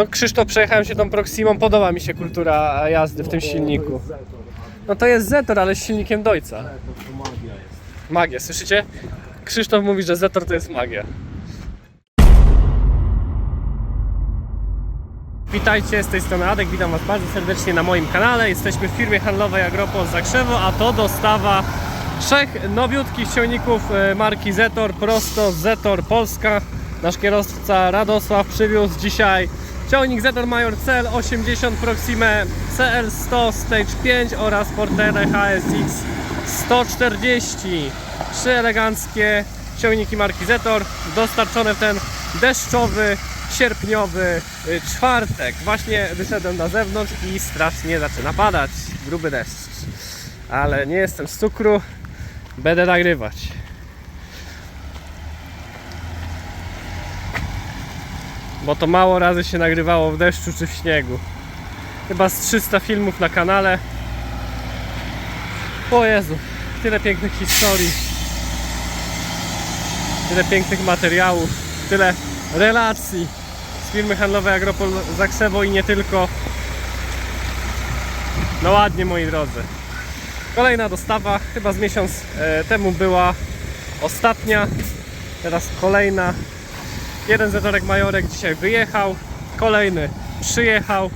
No Krzysztof, przejechałem się tą Proximą, podoba mi się kultura jazdy w tym silniku. No to jest Zetor, ale z silnikiem Dojca. Magia słyszycie? Krzysztof mówi, że Zetor to jest magia. Witajcie, z tej strony Adek, witam Was bardzo serdecznie na moim kanale. Jesteśmy w firmie handlowej Agropol Zakrzewo, a to dostawa trzech nowiutkich ciągników e, marki Zetor, prosto z Zetor Polska. Nasz kierowca Radosław przywiózł dzisiaj ciągnik Zetor Major CL 80 Proxime CL 100 Stage 5 oraz Portere HSX 140. Trzy eleganckie ciągniki marki Zetor, dostarczone w ten deszczowy, sierpniowy y, czwartek. Właśnie wyszedłem na zewnątrz i strasznie zaczyna padać. Gruby deszcz. Ale nie jestem z cukru, będę nagrywać. Bo to mało razy się nagrywało w deszczu czy w śniegu. Chyba z 300 filmów na kanale. O Jezu, tyle pięknych historii, tyle pięknych materiałów, tyle relacji z firmy handlowej Agropol Zakrzewo i nie tylko. No ładnie moi drodzy. Kolejna dostawa, chyba z miesiąc e, temu była ostatnia, teraz kolejna. Jeden zetorek majorek dzisiaj wyjechał, kolejny przyjechał,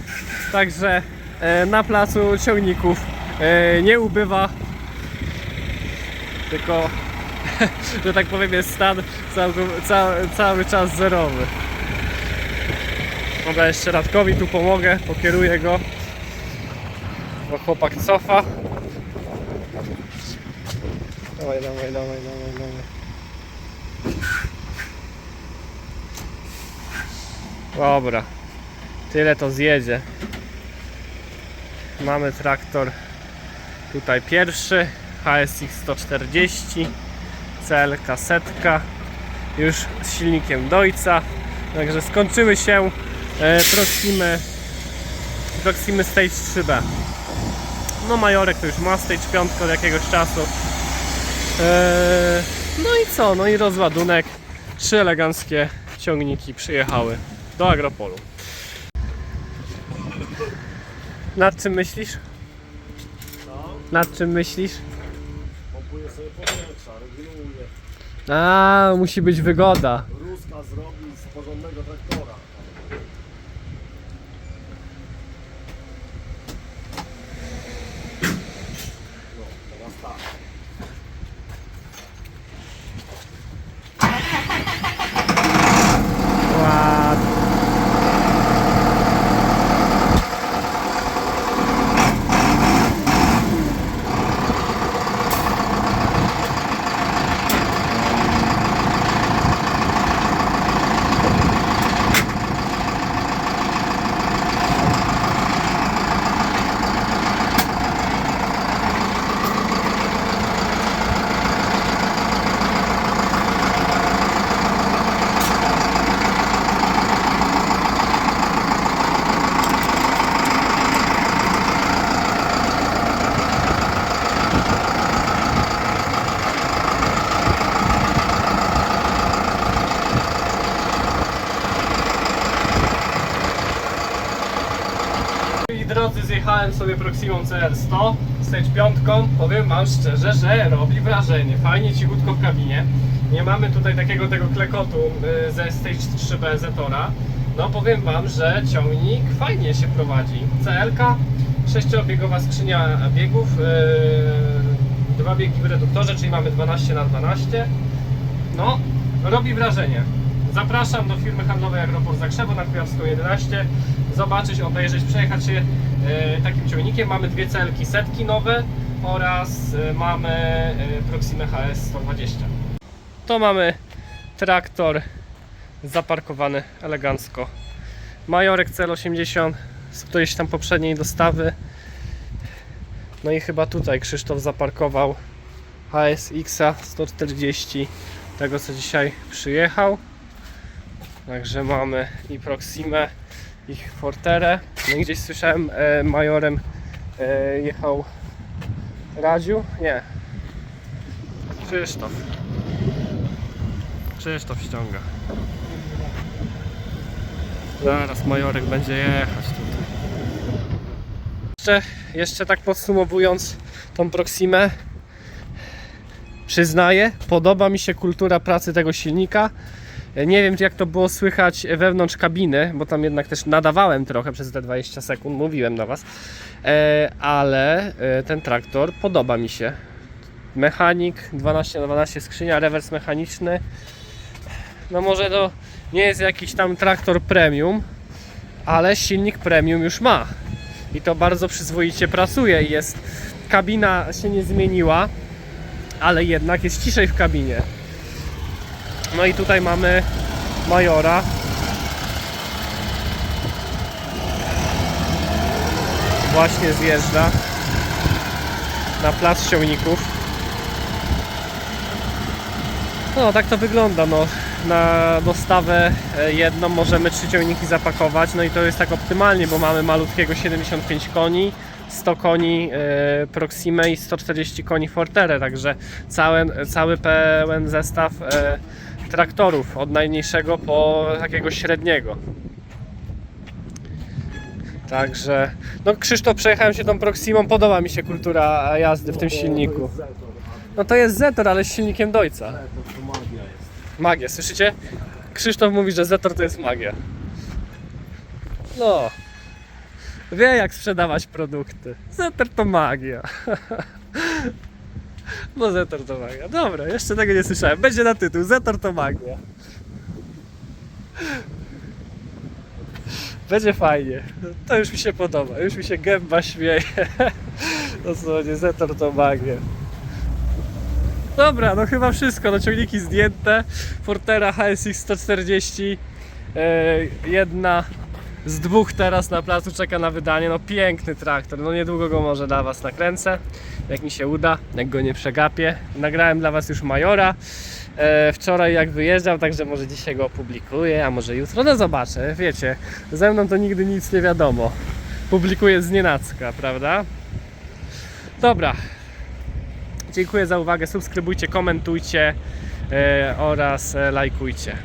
także e, na placu ciągników e, nie ubywa tylko że tak powiem jest stan cały, cały, cały czas zerowy. Dobra, jeszcze Radkowi tu pomogę, pokieruję go, bo chłopak cofa. Dawaj, dawaj, dawaj, dawaj, dawaj. Dobra, tyle to zjedzie. Mamy traktor tutaj pierwszy HSX 140 CL kasetka już z silnikiem Dojca także skończyły się e, Proximy Proximy Stage 3B no Majorek to już ma Stage 5 od jakiegoś czasu. E, no i co, no i rozładunek. Trzy eleganckie ciągniki przyjechały do Agropolu nad czym myślisz? Nad czym myślisz? Pompuje sobie powietrza, reguluje. A, musi być wygoda. Ruska zrobi z porządnego traktora. No, teraz tak. Ładnie. I drodzy, zjechałem sobie Proximą CL100 Stage 5. Powiem Wam szczerze, że robi wrażenie. Fajnie, cichutko w kabinie. Nie mamy tutaj takiego tego klekotu y, ze Stage 3B Zetora. No powiem Wam, że ciągnik fajnie się prowadzi. CL-ka, sześciobiegowa skrzynia biegów, yy, dwa biegi w reduktorze, czyli mamy 12 na 12 No, robi wrażenie. Zapraszam do firmy handlowej Agroport Zakrzewo na Kujawską 11. Zobaczyć, obejrzeć, przejechać się e, takim ciągnikiem. Mamy dwie celki setki nowe oraz e, mamy e, Proximę HS 120. To mamy traktor zaparkowany elegancko. Majorek CL80 z którejś tam poprzedniej dostawy. No i chyba tutaj Krzysztof zaparkował HSX-a 140 tego co dzisiaj przyjechał. Także mamy i Proximę, i Forterę. No i gdzieś słyszałem e, majorem e, jechał Radziu? Nie. Krzysztof. Krzysztof ściąga. Zaraz Majorek będzie jechać tutaj. Jeszcze, jeszcze tak podsumowując tą Proximę, przyznaję, podoba mi się kultura pracy tego silnika. Nie wiem, jak to było słychać wewnątrz kabiny, bo tam jednak też nadawałem trochę przez te 20 sekund, mówiłem do Was, e, ale e, ten traktor podoba mi się. Mechanik 12 na 12 skrzynia, rewers mechaniczny. No może to nie jest jakiś tam traktor premium, ale silnik premium już ma. I to bardzo przyzwoicie pracuje. Jest kabina się nie zmieniła, ale jednak jest ciszej w kabinie. No i tutaj mamy Majora. Właśnie zjeżdża na plac ściągników. No, tak to wygląda. No, na dostawę e, jedną możemy trzy ciągniki zapakować. No i to jest tak optymalnie, bo mamy malutkiego 75 koni, 100 koni e, Proximę i 140 koni Forterę. Także cały, cały pełen zestaw e, traktorów od najmniejszego po takiego średniego. Także, no Krzysztof, przejechałem się tą Proximą, podoba mi się kultura jazdy w tym silniku. No to jest Zetor, ale z silnikiem Dojca. Magia, słyszycie? Krzysztof mówi, że Zetor to jest magia. No. Wie jak sprzedawać produkty. Zetor to magia. Bo Zetor to magia. Dobra, jeszcze tego nie słyszałem. Będzie na tytuł. Zetor to magia. Będzie fajnie. To już mi się podoba. Już mi się gęba śmieje. Dosłownie, Zetor to magia. Dobra, no chyba wszystko. No ciągniki zdjęte. Fortera HSX 140. e, jedna z dwóch teraz na placu czeka na wydanie. No piękny traktor. No niedługo go może dla Was nakręcę. Jak mi się uda, jak go nie przegapię. Nagrałem dla Was już Majora. E, wczoraj jak wyjeżdżał, także może dzisiaj go opublikuję, a może jutro. No zobaczę, wiecie. Ze mną to nigdy nic nie wiadomo. Publikuję z nienacka, prawda? Dobra, Dziękuję za uwagę. Subskrybujcie, komentujcie e, oraz e, lajkujcie.